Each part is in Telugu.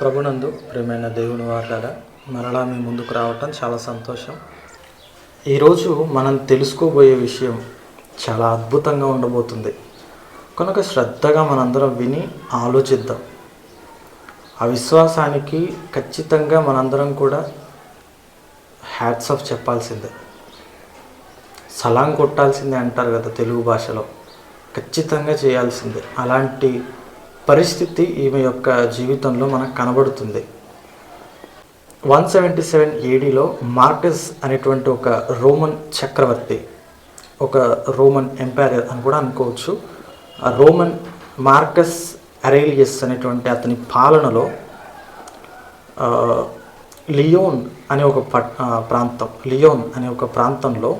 ప్రభునందు ప్రేమైన దేవుని వార్లారా మరలా మీ ముందుకు రావటం చాలా సంతోషం. ఈరోజు మనం తెలుసుకోబోయే విషయం చాలా అద్భుతంగా ఉండబోతుంది. కనుక శ్రద్ధగా మనందరం విని ఆలోచిద్దాం. ఆ విశ్వాసానికి ఖచ్చితంగా మనందరం కూడా హ్యాట్స్ ఆఫ్ చెప్పాల్సిందే. సలాం కొట్టాల్సిందే అంటారు కదా తెలుగు భాషలో. ఖచ్చితంగా చేయాల్సిందే. అలాంటి పరిస్థితి ఈమె యొక్క జీవితంలో మనకు కనబడుతుంది. వన్ సెవెంటీ సెవెన్ ఏడీలో మార్కస్ అనేటువంటి ఒక రోమన్ చక్రవర్తి ఒక రోమన్ ఎంపైర్ అని కూడా అనుకోవచ్చు. రోమన్ మార్కస్ అరేలియస్ అనేటువంటి అతని పాలనలో లియోన్ అనే ఒక పట్ ప్రాంతం లియోన్ అనే ఒక ప్రాంతంలో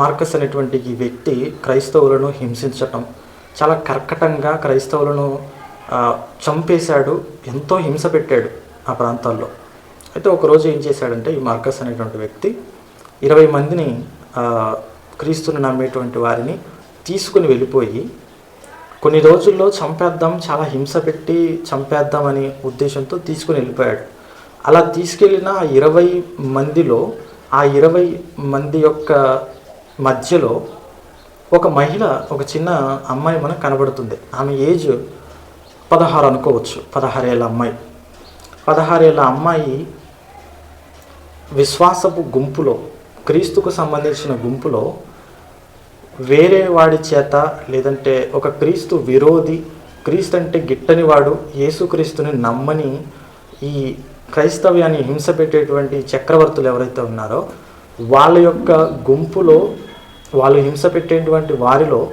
మార్కస్ అనేటువంటి ఈ వ్యక్తి క్రైస్తవులను హింసించటం చాలా కర్కటంగా క్రైస్తవులను చంపేశాడు ఎంతో హింస పెట్టాడు ఆ ప్రాంతాల్లో. అయితే ఒకరోజు ఏం చేశాడంటే ఈ మార్కస్ అనేటువంటి వ్యక్తి ఇరవై మందిని క్రీస్తుని నమ్మేటువంటి వారిని తీసుకుని వెళ్ళిపోయి కొన్ని రోజుల్లో చంపేద్దాం చాలా హింస పెట్టి చంపేద్దామని ఉద్దేశంతో తీసుకుని వెళ్ళిపోయాడు. అలా తీసుకెళ్ళిన ఇరవై మందిలో ఆ ఇరవై మంది యొక్క మధ్యలో ఒక మహిళ ఒక చిన్న అమ్మాయి మనకు కనబడుతుంది. ఆమె ఏజ్ పదహారు అనుకోవచ్చు. పదహారేళ్ళ అమ్మాయి. పదహారేళ్ళ అమ్మాయి విశ్వాసపు గుంపులో క్రీస్తుకు సంబంధించిన గుంపులో వేరే వాడి చేత లేదంటే ఒక క్రీస్తు విరోధి క్రీస్తు అంటే గిట్టని వాడు యేసుక్రీస్తుని నమ్మని ఈ క్రైస్తవ్యాన్ని హింస పెట్టేటువంటి చక్రవర్తులు ఎవరైతే ఉన్నారో వాళ్ళ యొక్క గుంపులో వాళ్ళు హింస పెట్టేటువంటి వారిలో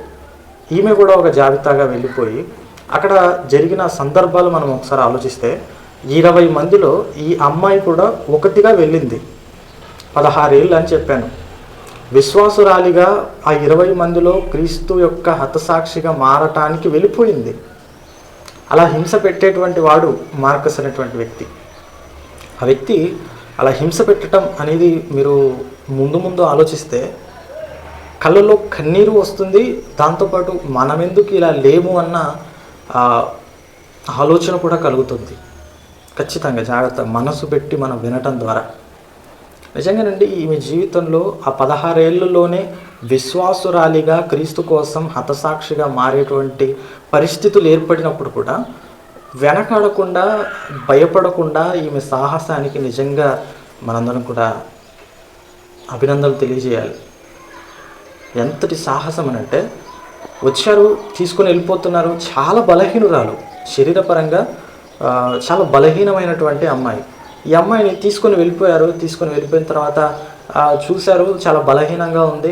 ఈమె కూడా ఒక జాబితాగా వెళ్ళిపోయి అక్కడ జరిగిన సందర్భాలు మనం ఒకసారి ఆలోచిస్తే ఇరవై మందిలో ఈ అమ్మాయి కూడా ఒకటిగా వెళ్ళింది. పదహారేళ్ళు అని చెప్పాను. విశ్వాసురాలిగా ఆ ఇరవై మందిలో క్రీస్తు యొక్క హతసాక్షిగా మారటానికి వెళ్ళిపోయింది. అలా హింస పెట్టేటువంటి వాడు మార్కస్ అనేటువంటి వ్యక్తి. ఆ వ్యక్తి అలా హింస పెట్టడం అనేది మీరు ముందు ముందు ఆలోచిస్తే కళ్ళలో కన్నీరు వస్తుంది. దాంతోపాటు మనమెందుకు ఇలా లేము అన్న ఆలోచన కూడా కలుగుతుంది. ఖచ్చితంగా జాగ్రత్త మనసు పెట్టి మనం వినటం ద్వారా. నిజంగానండి ఈమె జీవితంలో ఆ పదహారేళ్ళలోనే విశ్వాసురాలిగా క్రీస్తు కోసం హతసాక్షిగా మారేటువంటి పరిస్థితులు ఏర్పడినప్పుడు కూడా వెనకాడకుండా భయపడకుండా ఈమె సాహసానికి నిజంగా మనందరం కూడా అభినందనలు తెలియజేయాలి. ఎంతటి సాహసం అని అంటే వచ్చారు తీసుకొని వెళ్ళిపోతున్నారు. చాలా బలహీనురాలు. శరీరపరంగా చాలా బలహీనమైనటువంటి అమ్మాయి. ఈ అమ్మాయిని తీసుకొని వెళ్ళిపోయారు. తీసుకొని వెళ్ళిపోయిన తర్వాత చూశారు చాలా బలహీనంగా ఉంది.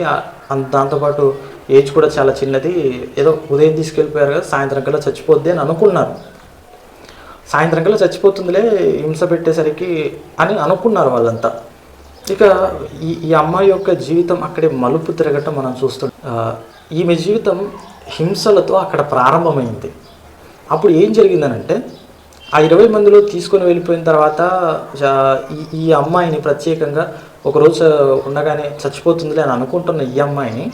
దాంతోపాటు ఏజ్ కూడా చాలా చిన్నది. ఏదో ఉదయం తీసుకెళ్ళిపోయారు కదా సాయంత్రం కల్లా చచ్చిపోద్ది అని అనుకున్నారు. సాయంత్రం కల్లా చచ్చిపోతుందిలే హింస పెట్టేసరికి అని అనుకున్నారు వాళ్ళంతా. ఇక ఈ ఈ అమ్మాయి యొక్క జీవితం అక్కడే మలుపు తిరగటం మనం చూస్తున్నాం ఈమె జీవితం హింసలతో అక్కడ ప్రారంభమైంది. అప్పుడు ఏం జరిగిందనంటే ఆ ఇరవై మందిలో తీసుకొని వెళ్ళిపోయిన తర్వాత ఈ ఈ అమ్మాయిని ప్రత్యేకంగా ఒకరోజు ఉండగానే చచ్చిపోతుందిలే అని అనుకుంటున్న ఈ అమ్మాయిని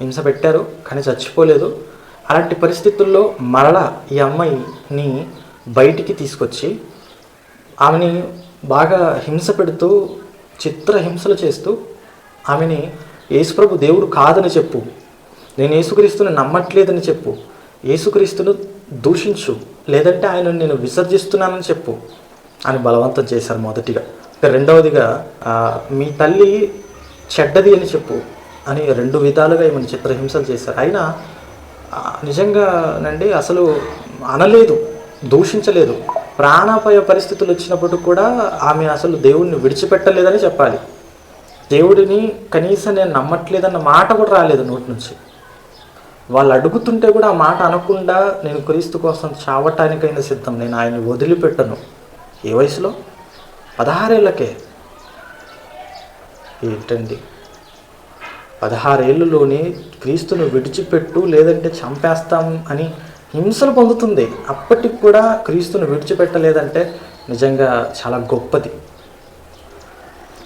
హింస పెట్టారు కానీ చచ్చిపోలేదు. అలాంటి పరిస్థితుల్లో మరలా ఈ అమ్మాయిని బయటికి తీసుకొచ్చి ఆమెని బాగా హింస పెడుతూ చిత్రహింసలు చేస్తూ ఆమెని యేసుప్రభు దేవుడు కాదని చెప్పు. నేను యేసుక్రీస్తుని నమ్మట్లేదని చెప్పు. యేసుక్రీస్తును దూషించు. లేదంటే ఆయన నేను విసర్జిస్తున్నానని చెప్పు అని బలవంతం చేశారు మొదటిగా. రెండవదిగా మీ తల్లి చెడ్డది అని చెప్పు అని రెండు విధాలుగా ఈమెను చిత్రహింసలు చేశారు. అయినా నిజంగానండి అసలు అనలేదు దూషించలేదు. ప్రాణాపాయ పరిస్థితులు వచ్చినప్పుడు కూడా ఆమె అసలు దేవుడిని విడిచిపెట్టలేదని చెప్పాలి. దేవుడిని కనీసం నేను నమ్మట్లేదన్న మాట కూడా రాలేదు నోటి నుంచి. వాళ్ళు అడుగుతుంటే కూడా ఆ మాట అనకుండా నేను క్రీస్తు కోసం చావటానికైనా సిద్ధం. నేను ఆయన్ని వదిలిపెట్టను. ఏ వయసులో? పదహారేళ్ళకే ఏంటండి? పదహారేళ్ళలోనే క్రీస్తును విడిచిపెట్టు లేదంటే చంపేస్తాం అని హింసలు పొందుతుంది. అప్పటికి కూడా క్రీస్తును విడిచిపెట్టలేదంటే నిజంగా చాలా గొప్పది.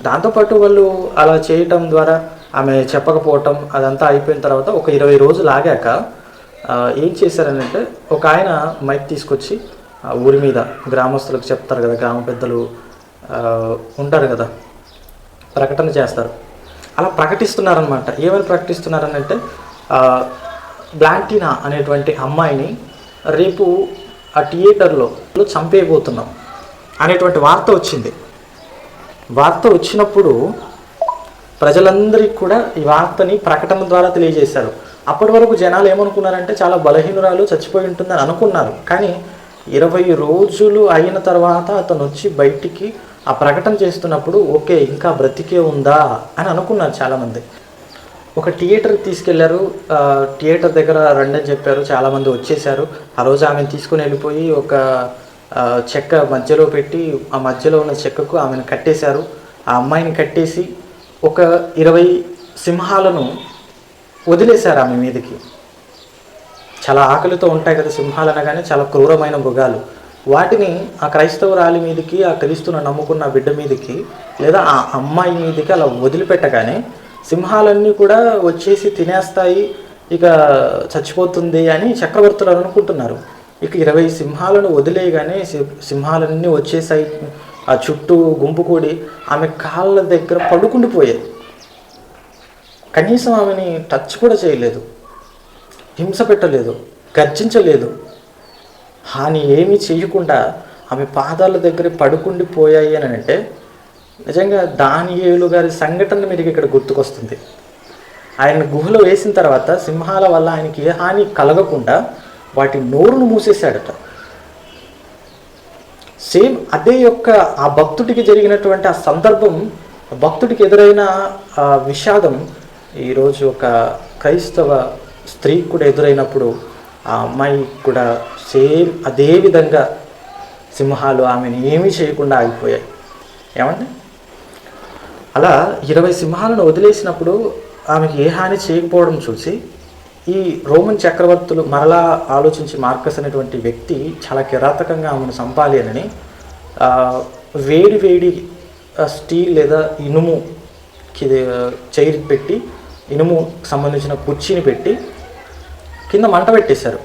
దాంతోపాటు వాళ్ళు అలా చేయటం ద్వారా ఆమె చెప్పకపోవటం అదంతా అయిపోయిన తర్వాత ఒక ఇరవై రోజులు ఆగాక ఏం చేశారనంటే ఒక ఆయన మైక్ తీసుకొచ్చి ఊరి మీద గ్రామస్తులకు చెప్తారు కదా గ్రామ పెద్దలు ఉంటారు కదా ప్రకటన చేస్తారు. అలా ప్రకటిస్తున్నారనమాట ఏమని ప్రకటిస్తున్నారనంటే అంటే బ్లాంటినా అనేటువంటి అమ్మాయిని రేపు ఆ థియేటర్లో చంపేయబోతున్నాం అనేటువంటి వార్త వచ్చింది. వార్త వచ్చినప్పుడు ప్రజలందరికీ కూడా ఈ వార్తని ప్రకటన ద్వారా తెలియజేశారు. అప్పటి వరకు జనాలు ఏమనుకున్నారంటే చాలా బలహీనురాలు చచ్చిపోయి ఉంటుందని అనుకున్నారు. కానీ ఇరవై రోజులు అయిన తర్వాత అతను వచ్చి బయటికి ఆ ప్రకటన చేస్తున్నప్పుడు ఓకే ఇంకా బ్రతికే ఉందా అని అనుకున్నారు చాలామంది. ఒక థియేటర్కి తీసుకెళ్ళారు. థియేటర్ దగ్గర రండి అని చెప్పారు. చాలామంది వచ్చేసారు ఆ రోజు ఆమెను తీసుకుని వెళ్ళిపోయి ఒక చెక్క మధ్యలో పెట్టి ఆ మధ్యలో ఉన్న చెక్కకు ఆమెను కట్టేశారు. ఆ అమ్మాయిని కట్టేసి ఒక ఇరవై సింహాలను వదిలేశారు ఆమె మీదకి. చాలా ఆకలితో ఉంటాయి కదా సింహాలు అనగానే చాలా క్రూరమైన మృగాలు. వాటిని ఆ క్రైస్తవురాలి మీదకి ఆ క్రీస్తును నమ్ముకున్న బిడ్డ మీదకి లేదా ఆ అమ్మాయి మీదకి అలా వదిలిపెట్టగానే సింహాలన్నీ కూడా వచ్చేసి తినేస్తాయి ఇక చచ్చిపోతుంది అని చక్రవర్తులు అనుకుంటున్నారు. ఇక ఇరవై సింహాలను వదిలేయగానే సింహాలన్నీ వచ్చేసాయి. ఆ చుట్టూ గుంపు కూడి ఆమె కాళ్ళ దగ్గర పడుకుండిపోయాయి కనీసం ఆమెని టచ్ కూడా చేయలేదు. హింస పెట్టలేదు. గర్జించలేదు. హాని ఏమీ చేయకుండా ఆమె పాదాల దగ్గర పడుకుండి పోయాయి అని అంటే నిజంగా దానియేలు గారి సంఘటన మీకు ఇక్కడ గుర్తుకొస్తుంది. ఆయన గుహలో వేసిన తర్వాత సింహాల వల్ల ఆయనకి ఏ హాని కలగకుండా వాటి నోరును మూసేశాడట. సేమ్ అదే యొక్క ఆ భక్తుడికి జరిగినటువంటి ఆ సందర్భం భక్తుడికి ఎదురైన ఆ విషాదం ఈరోజు ఒక క్రైస్తవ స్త్రీకి కూడా ఎదురైనప్పుడు ఆ అమ్మాయి కూడా సేమ్ అదే విధంగా సింహాలు ఆమెను ఏమీ చేయకుండా ఆగిపోయాయి. ఏమండి? అలా ఇరవై సింహాలను వదిలేసినప్పుడు ఆమెకి ఏ హాని చేయకపోవడం చూసి ఈ రోమన్ చక్రవర్తులు మరలా ఆలోచించి మార్కస్ అనేటువంటి వ్యక్తి చాలా కిరాతకంగా ఆమెను చంపాలి అని వేడి వేడి స్టీల్ లేదా ఇనుము చైర్ పెట్టి ఇనుము సంబంధించిన కుర్చీని పెట్టి కింద మంట పెట్టేశారు.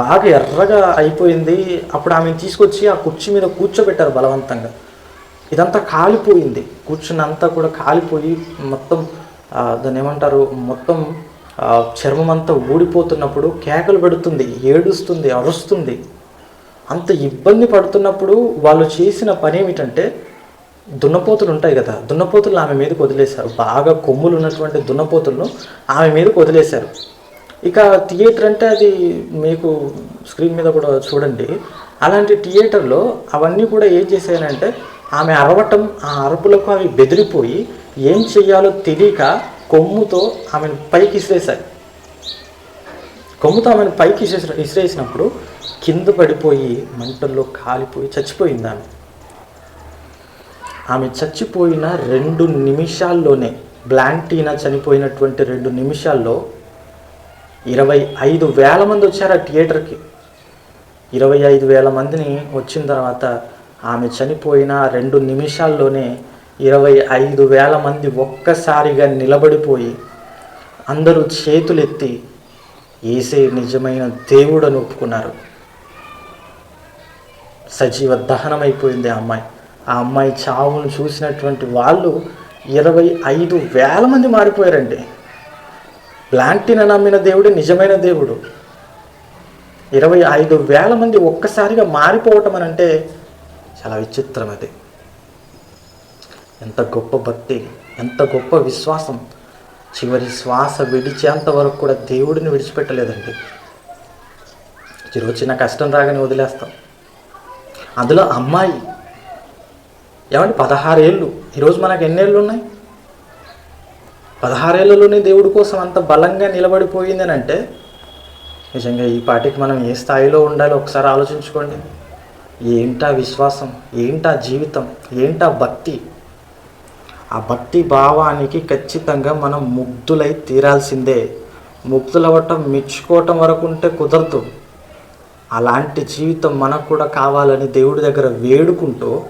బాగా ఎర్రగా అయిపోయింది. అప్పుడు ఆమెను తీసుకొచ్చి ఆ కుర్చీ మీద కూర్చోబెట్టారు బలవంతంగా. ఇదంతా కాలిపోయింది. కూర్చున్నంతా కూడా కాలిపోయి మొత్తం దాన్ని ఏమంటారు మొత్తం చర్మం అంతా ఊడిపోతున్నప్పుడు కేకలు పెడుతుంది ఏడుస్తుంది అరుస్తుంది. అంత ఇబ్బంది పడుతున్నప్పుడు వాళ్ళు చేసిన పని ఏమిటంటే దున్నపోతులు ఉంటాయి కదా దున్నపోతులు ఆమె మీదకి వదిలేశారు. బాగా కొమ్ములు ఉన్నటువంటి దున్నపోతులను ఆమె మీదకి వదిలేశారు. ఇక థియేటర్ అంటే అది మీకు స్క్రీన్ మీద కూడా చూడండి. అలాంటి థియేటర్లో అవన్నీ కూడా ఏం చేశాయనంటే ఆమె అరవటం ఆ అరుపులకు అవి బెదిరిపోయి ఏం చెయ్యాలో తెలియక కొమ్ముతో ఆమెను పైకి ఇసిరేశాయి కొమ్ముతో ఆమెను పైకి ఇసిరేసి ఇసిరేసినప్పుడు కింద పడిపోయి మంటల్లో కాలిపోయి చచ్చిపోయింది ఆమె. ఆమె చచ్చిపోయిన రెండు నిమిషాల్లోనే బ్లాంటీనా చనిపోయినటువంటి రెండు నిమిషాల్లో ఇరవై ఐదు వేల మంది వచ్చారు ఆ థియేటర్కి. ఇరవై ఐదు వేల మందిని వచ్చిన తర్వాత ఆమె చనిపోయిన రెండు నిమిషాల్లోనే ఇరవై ఐదు వేల మంది ఒక్కసారిగా నిలబడిపోయి అందరూ చేతులెత్తి ఏసే నిజమైన దేవుడని ఒప్పుకున్నారు. సజీవ దహనమైపోయింది ఆ అమ్మాయి. ఆ అమ్మాయి చావును చూసినటువంటి వాళ్ళు ఇరవై ఐదు వేల మంది మారిపోయారండి. బ్లాంటిన నమ్మిన దేవుడే నిజమైన దేవుడు. ఇరవై ఐదు వేల మంది ఒక్కసారిగా మారిపోవటం అని అంటే చాలా విచిత్రం అది ఎంత గొప్ప భక్తి ఎంత గొప్ప విశ్వాసం. చివరి శ్వాస విడిచేంత వరకు కూడా దేవుడిని విడిచిపెట్టలేదండి. ఈరోజు చిన్న కష్టం రాగానే వదిలేస్తాం. అందులో అమ్మాయి ఏమంటే పదహారేళ్ళు. ఈరోజు మనకు ఎన్నేళ్ళు ఉన్నాయి పదహారేళ్ళలోనే దేవుడి కోసం అంత బలంగా నిలబడిపోయిందని అంటే నిజంగా ఈ పాటికి మనం ఏ స్థాయిలో ఉండాలో ఒకసారి ఆలోచించుకోండి. ఏంటా విశ్వాసం? ఏంటా జీవితం? ఏంటా భక్తి? ఆ భక్తి భావానికి ఖచ్చితంగా మనం ముగ్ధులై తీరాల్సిందే. ముగ్ధులవ్వటం మెచ్చుకోవటం వరకు ఉంటే కుదరదు. అలాంటి జీవితం మనకు కూడా కావాలని దేవుడి దగ్గర వేడుకుంటూ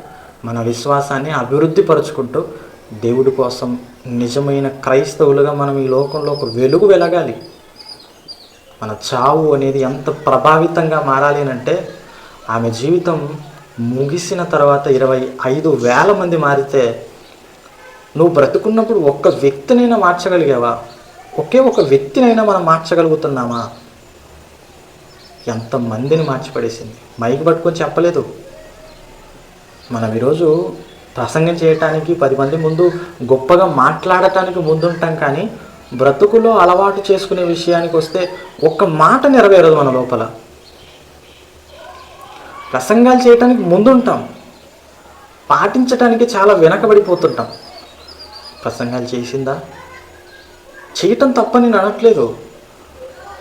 మన విశ్వాసాన్ని అభివృద్ధి పరుచుకుంటూ దేవుడి కోసం నిజమైన క్రైస్తవులుగా మనం ఈ లోకంలో ఒక వెలుగు వెలగాలి. మన చావు అనేది ఎంత ప్రభావితంగా మారాలి అని అంటే ఆమె జీవితం ముగిసిన తర్వాత ఇరవై ఐదు వేల మంది మారితే నువ్వు బ్రతుకున్నప్పుడు ఒక్క వ్యక్తినైనా మార్చగలిగావా? ఒకే ఒక వ్యక్తినైనా మనం మార్చగలుగుతున్నామా? ఎంతమందిని మార్చిపడేసింది? మైక్ పట్టుకొని చెప్పలేదు. మనం ఈరోజు ప్రసంగం చేయటానికి పది మంది ముందు గొప్పగా మాట్లాడటానికి ముందుంటాం కానీ బ్రతుకులో అలవాటు చేసుకునే విషయానికి వస్తే ఒక్క మాట నెరవేరదు మన లోపల. ప్రసంగాలు చేయటానికి ముందుంటాం. పాటించటానికి చాలా వెనకబడిపోతుంటాం. ప్రసంగాలు చేసిందా? చేయటం తప్పని నేను అనట్లేదు.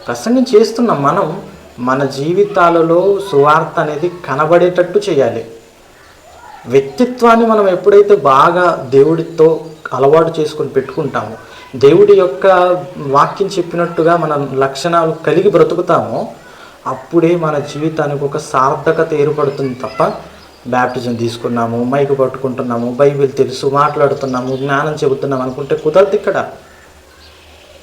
ప్రసంగం చేస్తున్నాం మనం మన జీవితాలలో సువార్త అనేది కనబడేటట్టు చేయాలి. వ్యక్తిత్వాన్ని మనం ఎప్పుడైతే బాగా దేవుడితో అలవాటు చేసుకొని పెట్టుకుంటామో దేవుడి యొక్క వాక్యం చెప్పినట్టుగా మనం లక్షణాలు కలిగి బ్రతుకుతామో అప్పుడే మన జీవితానికి ఒక సార్థకత ఏర్పడుతుంది తప్ప బ్యాప్టిజం తీసుకున్నాము మైకు పట్టుకుంటున్నాము బైబిల్ తెలుసు మాట్లాడుతున్నాము జ్ఞానం చెబుతున్నాము అనుకుంటే కుదరదు ఇక్కడ.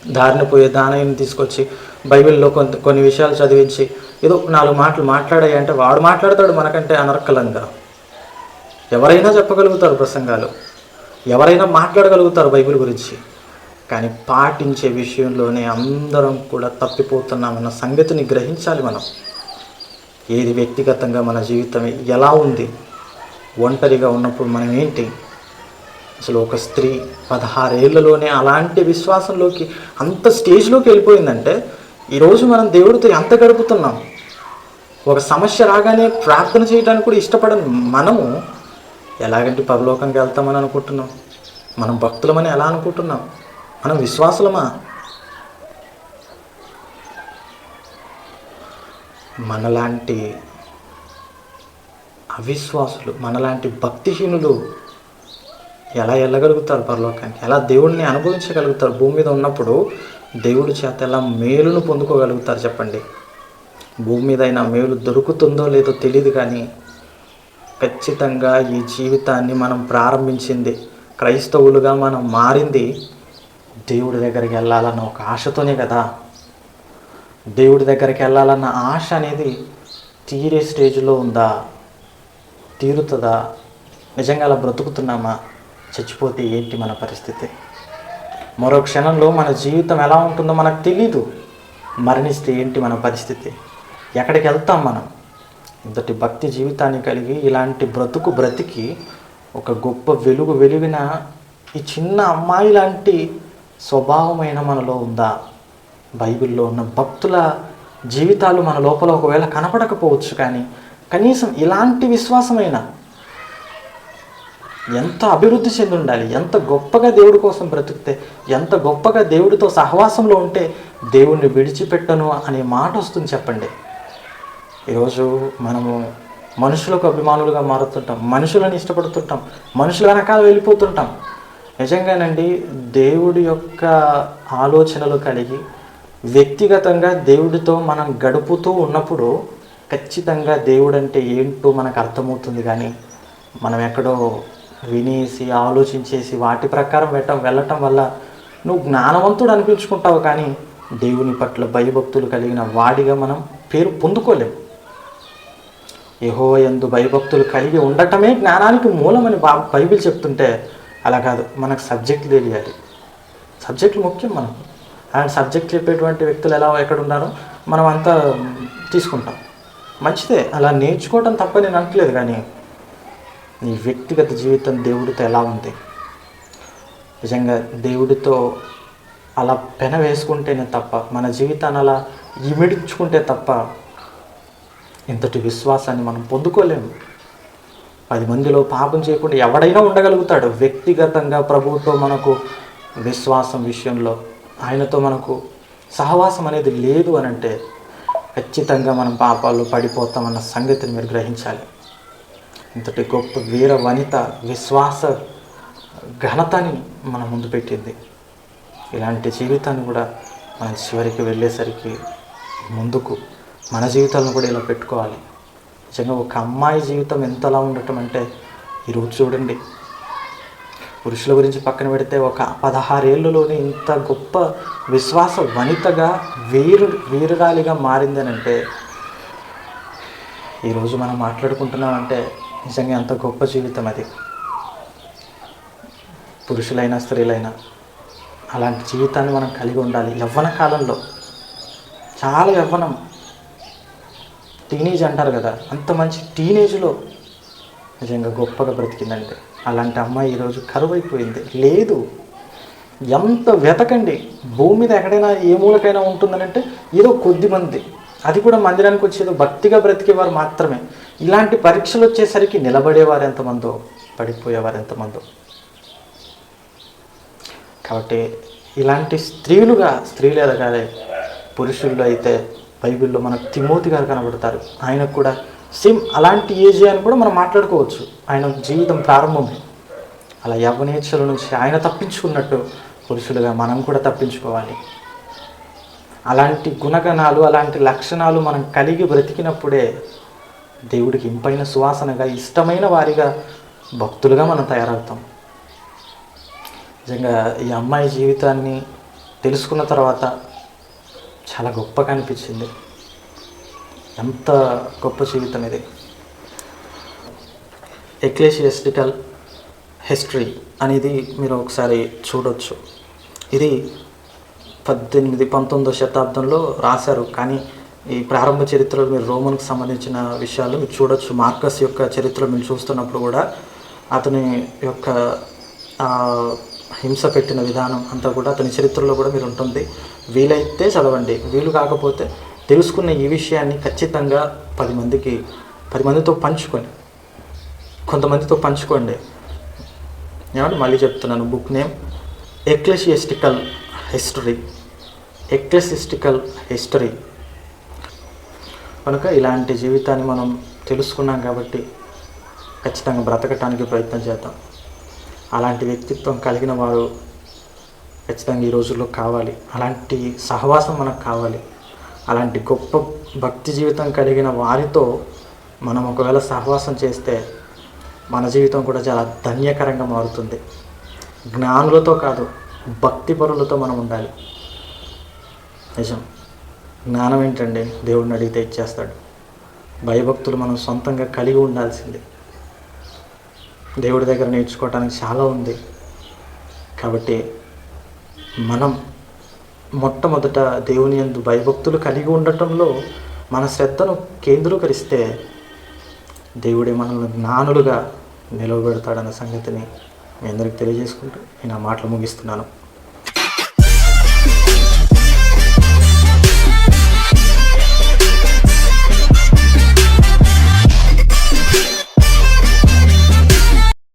దారిన పోయే దానయ్యని తీసుకొచ్చి బైబిల్లో కొంత కొన్ని విషయాలు చదివించి ఏదో నాలుగు మాటలు మాట్లాడాయి అంటే వాడు మాట్లాడతాడు మనకంటే అనర్కలంగా. ఎవరైనా చెప్పగలుగుతారు ప్రసంగాలు. ఎవరైనా మాట్లాడగలుగుతారు బైబిల్ గురించి. కానీ పాటించే విషయంలోనే అందరం కూడా తప్పిపోతున్నామన్న సంగతిని గ్రహించాలి మనం. ఏది వ్యక్తిగతంగా మన జీవితం ఎలా ఉంది? ఒంటరిగా ఉన్నప్పుడు మనం ఏంటి? అసలు ఒక స్త్రీ పదహారేళ్ళలోనే అలాంటి విశ్వాసంలోకి అంత స్టేజ్లోకి వెళ్ళిపోయిందంటే ఈరోజు మనం దేవుడితో ఎంత గడుపుతున్నాం? ఒక సమస్య రాగానే ప్రార్థన చేయడానికి కూడా ఇష్టపడని. మనము ఎలాగంటే పరలోకంకి వెళ్తామని అనుకుంటున్నాం. మనం భక్తులమని ఎలా అనుకుంటున్నాం? మనం విశ్వాసులమా? మనలాంటి అవిశ్వాసులు మనలాంటి భక్తిహీనులు ఎలా వెళ్ళగలుగుతారు పరలోకానికి? ఎలా దేవుడిని అనుభవించగలుగుతారు? భూమి మీద ఉన్నప్పుడు దేవుడి చేత ఎలా మేలును పొందుకోగలుగుతారు చెప్పండి? భూమి మీద అయినా మేలు దొరుకుతుందో లేదో తెలియదు కానీ ఖచ్చితంగా ఈ జీవితాన్ని మనం ప్రారంభించింది క్రైస్తవులుగా మనం మారింది దేవుడి దగ్గరికి వెళ్ళాలన్న ఒక ఆశతోనే కదా. దేవుడి దగ్గరికి వెళ్ళాలన్న ఆశ అనేది తీరే స్టేజ్లో ఉందా? తీరుతుందా? నిజంగా అలా బ్రతుకుతున్నామా? చచ్చిపోతే ఏంటి మన పరిస్థితి? మరో క్షణంలో మన జీవితం ఎలా ఉంటుందో మనకు తెలీదు. మరణిస్తే ఏంటి మన పరిస్థితి? ఎక్కడికి వెళ్తాం మనం? ఇంతటి భక్తి జీవితాన్ని కలిగి ఇలాంటి బ్రతుకు బ్రతికి ఒక గొప్ప వెలుగు వెలిగిన ఈ చిన్న అమ్మాయి లాంటి స్వభావమైన మనలో ఉందా? బైబిల్లో ఉన్న భక్తుల జీవితాలు మన లోపల ఒకవేళ కనపడకపోవచ్చు కానీ కనీసం ఇలాంటి విశ్వాసమైన ఎంత అభివృద్ధి చెంది ఉండాలి ఎంత గొప్పగా దేవుడి కోసం బ్రతికితే ఎంత గొప్పగా దేవుడితో సహవాసంలో ఉంటే దేవుణ్ణి విడిచిపెట్టను అనే మాట వస్తుంది చెప్పండి. ఈరోజు మనము మనుషులకు అభిమానులుగా మారుతుంటాం మనుషులను ఇష్టపడుతుంటాం మనుషుల వెనకాల వెళ్ళిపోతుంటాం. నిజంగానండి దేవుడి యొక్క ఆలోచనలు కలిగి వ్యక్తిగతంగా దేవుడితో మనం గడుపుతూ ఉన్నప్పుడు ఖచ్చితంగా దేవుడు అంటే ఏంటో మనకు అర్థమవుతుంది కానీ మనం ఎక్కడో వినేసి ఆలోచించేసి వాటి ప్రకారం వెళ్ళటం వెళ్ళటం వల్ల నువ్వు జ్ఞానవంతుడు అనిపించుకుంటావు కానీ దేవుని పట్ల భయభక్తులు కలిగిన వాడిగా మనం పేరు పొందుకోలేం యహో ఎందు భయభక్తులు కలిగి ఉండటమే జ్ఞానానికి మూలమని బా బైబిల్ చెప్తుంటే అలా కాదు మనకు సబ్జెక్ట్ తెలియాలి. సబ్జెక్టులు ముఖ్యం మనకు. అలాంటి సబ్జెక్ట్ చెప్పేటువంటి వ్యక్తులు ఎలా ఎక్కడ ఉన్నారో మనం అంతా తీసుకుంటాం. మంచిదే అలా నేర్చుకోవడం తప్ప నేను అనట్లేదు కానీ నీ వ్యక్తిగత జీవితం దేవుడితో ఎలా ఉంది? నిజంగా దేవుడితో అలా పెన వేసుకుంటేనే తప్ప మన జీవితాన్ని అలా ఇమిడించుకుంటే తప్ప ఇంతటి విశ్వాసాన్ని మనం పొందుకోలేము. పది మందిలో పాపం చేయకుండా ఎవడైనా ఉండగలుగుతాడు. వ్యక్తిగతంగా ప్రభువుతో మనకు విశ్వాసం విషయంలో ఆయనతో మనకు సహవాసం అనేది లేదు అని అంటే ఖచ్చితంగా మనం పాపాల్లో పడిపోతామన్న సంగతిని మీరు గ్రహించాలి. ఇంతటి గొప్ప వీర వనిత విశ్వాస ఘనతని మన ముందు పెట్టింది. ఇలాంటి జీవితాన్ని కూడా మన చివరికి వెళ్ళేసరికి ముందుకు మన జీవితాలను కూడా ఇలా పెట్టుకోవాలి. నిజంగా ఒక అమ్మాయి జీవితం ఎంతలా ఉండటం అంటే ఈరోజు చూడండి. పురుషుల గురించి పక్కన పెడితే ఒక పదహారేళ్ళలోనే ఇంత గొప్ప విశ్వాస వనితగా వీరు వీరురాలిగా మారిందనంటే ఈరోజు మనం మాట్లాడుకుంటున్నామంటే నిజంగా ఎంత గొప్ప జీవితం అది. పురుషులైనా స్త్రీలైనా అలాంటి జీవితాన్ని మనం కలిగి ఉండాలి. యవ్వన కాలంలో చాలా యవ్వనం టీనేజ్ అంటారు కదా అంత మంచి టీనేజ్లో నిజంగా గొప్పగా బ్రతికిందంటే. అలాంటి అమ్మాయి ఈరోజు కరువైపోయింది. లేదు ఎంత వెతకండి భూమి మీద ఎక్కడైనా ఏ మూలకైనా ఉంటుందనంటే ఏదో కొద్ది మంది. అది కూడా మందిరానికి వచ్చేదో భక్తిగా బ్రతికేవారు మాత్రమే. ఇలాంటి పరీక్షలు వచ్చేసరికి నిలబడేవారు ఎంతమందో పడిపోయేవారు ఎంతమందో. కాబట్టి ఇలాంటి స్త్రీలుగా స్త్రీలు ఎదగాలి. పురుషుల్లో అయితే బైబిల్లో మనకు తిమోతి గారు కనబడతారు. ఆయనకు కూడా సేమ్ అలాంటి ఏజ్ అని కూడా మనం మాట్లాడుకోవచ్చు. ఆయన జీవితం ప్రారంభమే. అలా యవనేచ్ఛల నుంచి ఆయన తప్పించుకున్నట్టు పురుషులుగా మనం కూడా తప్పించుకోవాలి. అలాంటి గుణగణాలు అలాంటి లక్షణాలు మనం కలిగి బ్రతికినప్పుడే దేవుడికి ఇంపైన సువాసనగా ఇష్టమైన వారిగా భక్తులుగా మనం తయారవుతాం. నిజంగా ఈ అమ్మాయి జీవితాన్ని తెలుసుకున్న తర్వాత చాలా గొప్పగా అనిపించింది. ఎంత గొప్ప జీవితం ఇది. ఎక్లేషియస్టికల్ హిస్టరీ అనేది మీరు ఒకసారి చూడొచ్చు. ఇది పద్దెనిమిది పంతొమ్మిదో శతాబ్దంలో రాశారు. కానీ ఈ ప్రారంభ చరిత్రలో మీరు రోమన్కి సంబంధించిన విషయాలు మీరు చూడొచ్చు. మార్కస్ యొక్క చరిత్ర మీరు చూస్తున్నప్పుడు కూడా అతని యొక్క హింస పెట్టిన విధానం అంతా కూడా అతని చరిత్రలో కూడా మీరు ఉంటుంది. వీలైతే చదవండి. వీలు కాకపోతే తెలుసుకున్న ఈ విషయాన్ని ఖచ్చితంగా పది మందికి పది మందితో పంచుకొని కొంతమందితో పంచుకోండి. ఏమంటే మళ్ళీ చెప్తున్నాను. Book name ecclesiastical history. Ecclesiastical history. కనుక ఇలాంటి జీవితాన్ని మనం తెలుసుకున్నాం కాబట్టి ఖచ్చితంగా బ్రతకటానికి ప్రయత్నం చేద్దాం. అలాంటి వ్యక్తిత్వం కలిగిన వారు ఖచ్చితంగా ఈ రోజుల్లో కావాలి. అలాంటి సహవాసం మనకు కావాలి. అలాంటి గొప్ప భక్తి జీవితం కలిగిన వారితో మనం ఒకవేళ సహవాసం చేస్తే మన జీవితం కూడా చాలా ధన్యకరంగా మారుతుంది. జ్ఞానులతో కాదు భక్తి పరులతో మనం ఉండాలి. నిజం. జ్ఞానం ఏంటండి? దేవుడిని అడిగితే ఇచ్చేస్తాడు. భయభక్తులు మనం సొంతంగా కలిగి ఉండాల్సిందే. దేవుడి దగ్గర నేర్చుకోవటానికి చాలా ఉంది. కాబట్టి మనం మొట్టమొదట దేవుని యందు భయభక్తులు కలిగి ఉండటంలో మన శ్రద్ధను కేంద్రీకరిస్తే దేవుడే మనల్ని జ్ఞానులుగా నిలవబెడతాడన్న సంగతిని మీ అందరికి తెలియజేసుకుంటూ నేను ఆ మాటలు ముగిస్తున్నాను.